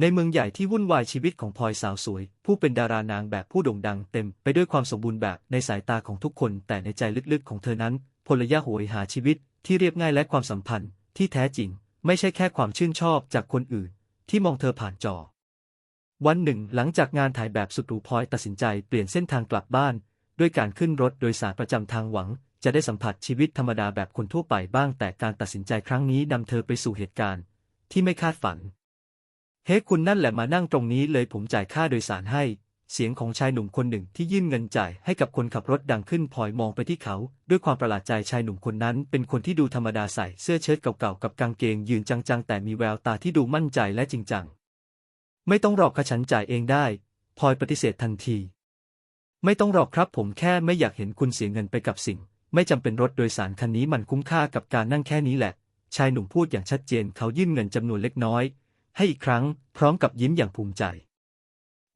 ในเมืองใหญ่ที่วุ่นวายชีวิตของพลอยสาวสวย ผู้เป็นดารานางแบบผู้โด่งดังเต็มไปด้วยความสมบูรณ์แบบในสายตาของทุกคน แต่ในใจลึกๆของเธอนั้น พลยะโหยหาชีวิตที่เรียบง่ายและความสัมพันธ์ที่แท้จริง ไม่ใช่แค่ความชื่นชอบจากคนอื่น ที่มองเธอผ่านจอ วันหนึ่ง หลังจากงานถ่ายแบบสุดหรูพลอยตัดสินใจเปลี่ยนเส้นทางกลับบ้าน ด้วยการขึ้นรถโดยสารประจำทางหวัง จะได้สัมผัสชีวิตธรรมดาแบบคนทั่วไปบ้าง แต่การตัดสินใจครั้งนี้นำเธอไปสู่เหตุการณ์ ที่ไม่คาดฝัน เฮ้คุณนั่นแหละมานั่งตรงนี้เลยผมจ่ายค่าโดยสารให้ เสียงของชายหนุ่มคนหนึ่งที่ยื่นเงินจ่ายให้กับคนขับรถดังขึ้นพลอยมองไปที่เขา ด้วยความประหลาดใจชายหนุ่มคนนั้น เป็นคนที่ดูธรรมดาใส่เสื้อเชิ้ตเก่าๆกับกางเกงยืนจังๆ แต่มีแววตาที่ดูมั่นใจและจริงจัง ไม่ต้องรอกขฉันจ่ายเองได้พลอยปฏิเสธทันที ไม่ต้องรอกครับผมแค่ไม่อยากเห็นคุณเสียเงินไปกับสิ่ง ไม่จำเป็นรถโดยสารคันนี้มันคุ้มค่ากับการนั่งแค่นี้แหละ ชายหนุ่มพูดอย่างชัดเจนเขายื่นเงินจำนวนเล็กน้อย ให้อีกครั้ง พร้อมกับยิ้มอย่างภูมิใจ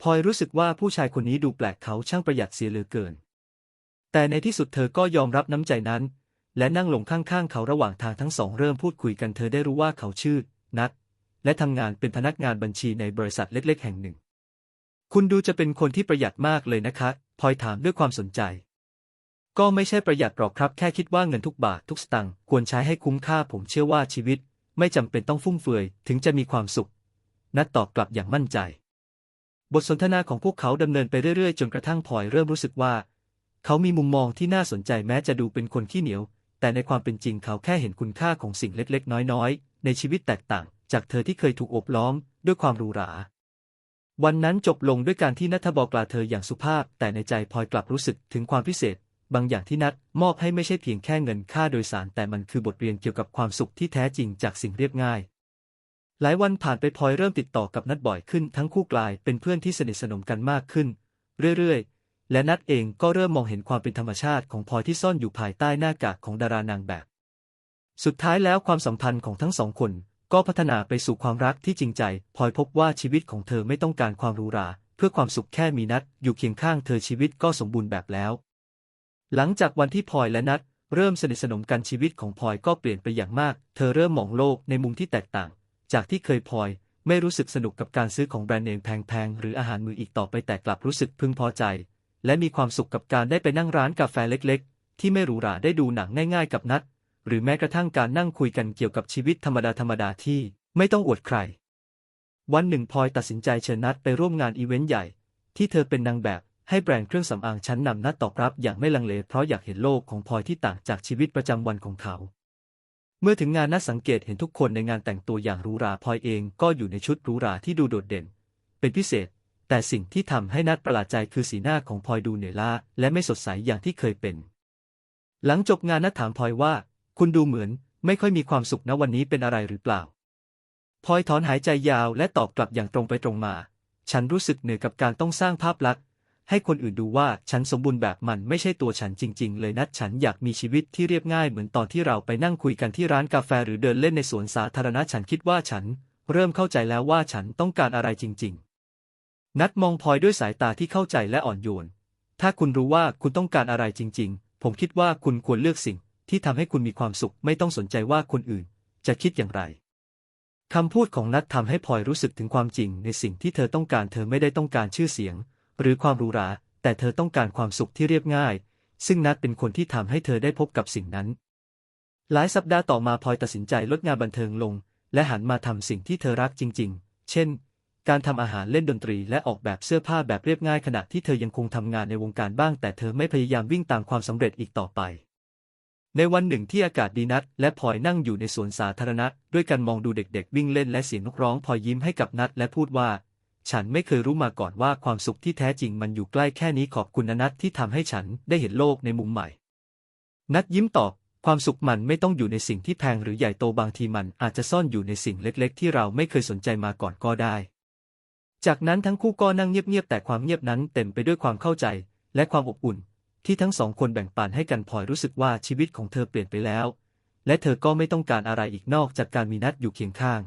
พลอยรู้สึกว่าผู้ชายคนนี้ดูแปลกเขาช่างประหยัดเสียเหลือเกิน แต่ในที่สุดเธอก็ยอมรับน้ำใจนั้น และนั่งลงข้างๆเขาระหว่างทางทั้งสองเริ่มพูดคุยกันเธอได้รู้ว่าเขาชื่อ นัทและทำงานเป็นพนักงานบัญชีในบริษัทเล็ก ๆ แห่งหนึ่ง คุณดูจะเป็นคนที่ประหยัดมากเลยนะคะพลอยถามด้วยความสนใจ ก็ไม่ใช่ประหยัดหรอกครับแค่คิดว่าเงินทุกบาททุกสตางค์ควรใช้ให้คุ้มค่าผมเชื่อว่าชีวิต ไม่จำเป็นต้องฟุ่มเฟือยถึงจะมีความสุข นัทตอบกลับอย่างมั่นใจ บทสนทนาของพวกเขาดำเนินไปเรื่อยๆ จนกระทั่งพลอยเริ่มรู้สึกว่า เขามีมุมมองที่น่าสนใจแม้จะดูเป็นคนขี้เหนียว แต่ในความเป็นจริงเขาแค่เห็นคุณค่าของสิ่งเล็กๆ น้อยๆ ในชีวิตแตกต่าง จากเธอที่เคยถูกอบล้อมด้วยความหรูหรา วันนั้นจบลงด้วยการที่นัทบอกลาเธออย่างสุภาพ แต่ในใจพลอยกลับรู้สึกถึงความพิเศษ บางอย่างที่นัทมอบให้ไม่ใช่เพียงแค่เงินค่าโดยสาร แต่มันคือบทเรียนเกี่ยวกับความสุขที่แท้จริงจากสิ่งเรียบง่าย หลายวันผ่านไปพลอยเริ่มติดต่อกับนัทบ่อยขึ้นทั้งคู่กลายเป็นเพื่อนที่สนิทสนมกันมากขึ้น เรื่อยๆ และนัทเองก็เริ่มมองเห็นความเป็นธรรมชาติของพลอยที่ซ่อนอยู่ภายใต้หน้ากากของดารานางแบบ สุดท้ายแล้วความสัมพันธ์ของทั้งสองคนก็พัฒนาไปสู่ความรักที่จริงใจพลอยพบว่าชีวิตของเธอไม่ต้องการความรูราเพื่อความสุขแค่มีนัดอยู่เคียงข้างเธอชีวิตก็สมบูรณ์แบบแล้ว หลังจากวันที่พลอยและนัดเริ่มสนิทสนมกันชีวิตของพลอยก็เปลี่ยนไปอย่างมาก เธอเริ่มมองโลกในมุมที่แตกต่าง จากที่เคยพลอย ไม่รู้สึกสนุกกับการซื้อของแบรนด์เนมแพงๆ หรืออาหารมืออีกต่อไปแต่กลับรู้สึกพึงพอใจ และมีความสุขกับการได้ไปนั่งร้านกาแฟเล็กๆ ที่ไม่หรูหราได้ดูหนังง่ายๆกับนัด หรือแม้กระทั่งการนั่งคุยกันเกี่ยวกับชีวิตธรรมดาธรรมดาที่ไม่ต้องอวดใคร วันหนึ่งพลอยตัดสินใจเชิญนัดไปร่วมงานอีเวนต์ใหญ่ ที่เธอเป็นนางแบบให้แบรนด์เครื่องสำอางชั้นนำนัดตอบรับอย่างไม่ลังเลเพราะอยากเห็นโลกของพลอยที่ต่างจากชีวิตประจำวันของเขา เมื่อถึงงานนัดสังเกตเห็นทุกคนในงานแต่งตัวอย่างหรูหราพลอยเองก็อยู่ในชุดหรูหราที่ดูโดดเด่น เป็นพิเศษ แต่สิ่งที่ทำให้นัดประหลาดใจคือสีหน้าของพลอยดูเหนื่อยล้าและไม่สดใสอย่างที่เคยเป็น หลังจบงานนัดถามพลอยว่า คุณดูเหมือนไม่ค่อยมีความสุขนะวันนี้เป็นอะไรหรือเปล่าพลอยถอนหายใจยาวและตอบกลับอย่างตรงไปตรงมา ฉันรู้สึกเหนื่อยกับการต้องสร้างภาพลักษณ์ ให้คนอื่นดูว่าฉันสมบูรณ์แบบมันไม่ใช่ตัวฉันจริง ๆ เลยนัดฉันอยากมีชีวิตที่เรียบง่ายเหมือนตอนที่เราไปนั่งคุยกันที่ร้านกาแฟหรือเดินเล่นในสวนสาธารณะฉันคิดว่าฉัน เริ่มเข้าใจแล้วว่าฉันต้องการอะไรจริง ๆ นัดมองพลอยด้วยสายตาที่เข้าใจและอ่อนโยน ถ้าคุณรู้ว่าคุณต้องการอะไรจริง ๆ ผมคิดว่าคุณควรเลือกสิ่ง ที่ทำให้คุณมีความสุขไม่ต้องสนใจว่าคนอื่น จะคิดอย่างไรคำพูดของนัททำให้พลอยรู้สึกถึงความจริงในสิ่งที่เธอต้องการเธอไม่ได้ต้องการชื่อเสียง หรือความหรูหรา แต่เธอต้องการความสุขที่เรียบง่าย ซึ่งนัทเป็นคนที่ทำให้เธอได้พบกับสิ่งนั้น หลายสัปดาห์ต่อมาพลอยตัดสินใจลดงานบันเทิงลง และหันมาทำสิ่งที่เธอรักจริง ๆ เช่น การทำอาหารเล่นดนตรี และออกแบบเสื้อผ้าแบบเรียบง่ายขณะที่เธอยังคงทำงานในวงการบ้าง แต่เธอไม่พยายามวิ่งตามความสำเร็จอีกต่อไปในวันหนึ่งที่อากาศดีนัดและพลอยนั่งอยู่ในสวนสาธารณะ ด้วยกันมองดูเด็กๆ วิ่งเล่นและเสียงนกร้องพลอยยิ้มให้กับนัดและพูดว่า ฉันไม่เคยรู้มาก่อนว่าความสุขที่แท้จริงมันอยู่ใกล้แค่นี้ขอบคุณนัดที่ทำให้ฉันได้เห็นโลกในมุมใหม่ นัดยิ้มตอบความสุขมันไม่ต้องอยู่ในสิ่งที่แพงหรือใหญ่โตบางทีมันอาจจะซ่อนอยู่ในสิ่งเล็กๆ ที่เราไม่เคยสนใจมาก่อนก็ได้ จากนั้นทั้งคู่ก็นั่งเงียบๆแต่ความเงียบนั้นเต็มไปด้วยความเข้าใจ และความอบอุ่น ที่ทั้งสองคนแบ่งปันให้กันพลอยรู้สึกว่าชีวิตของเธอเปลี่ยนไปแล้ว และเธอก็ไม่ต้องการอะไรอีกนอกจากการมีนัดอยู่เคียงข้าง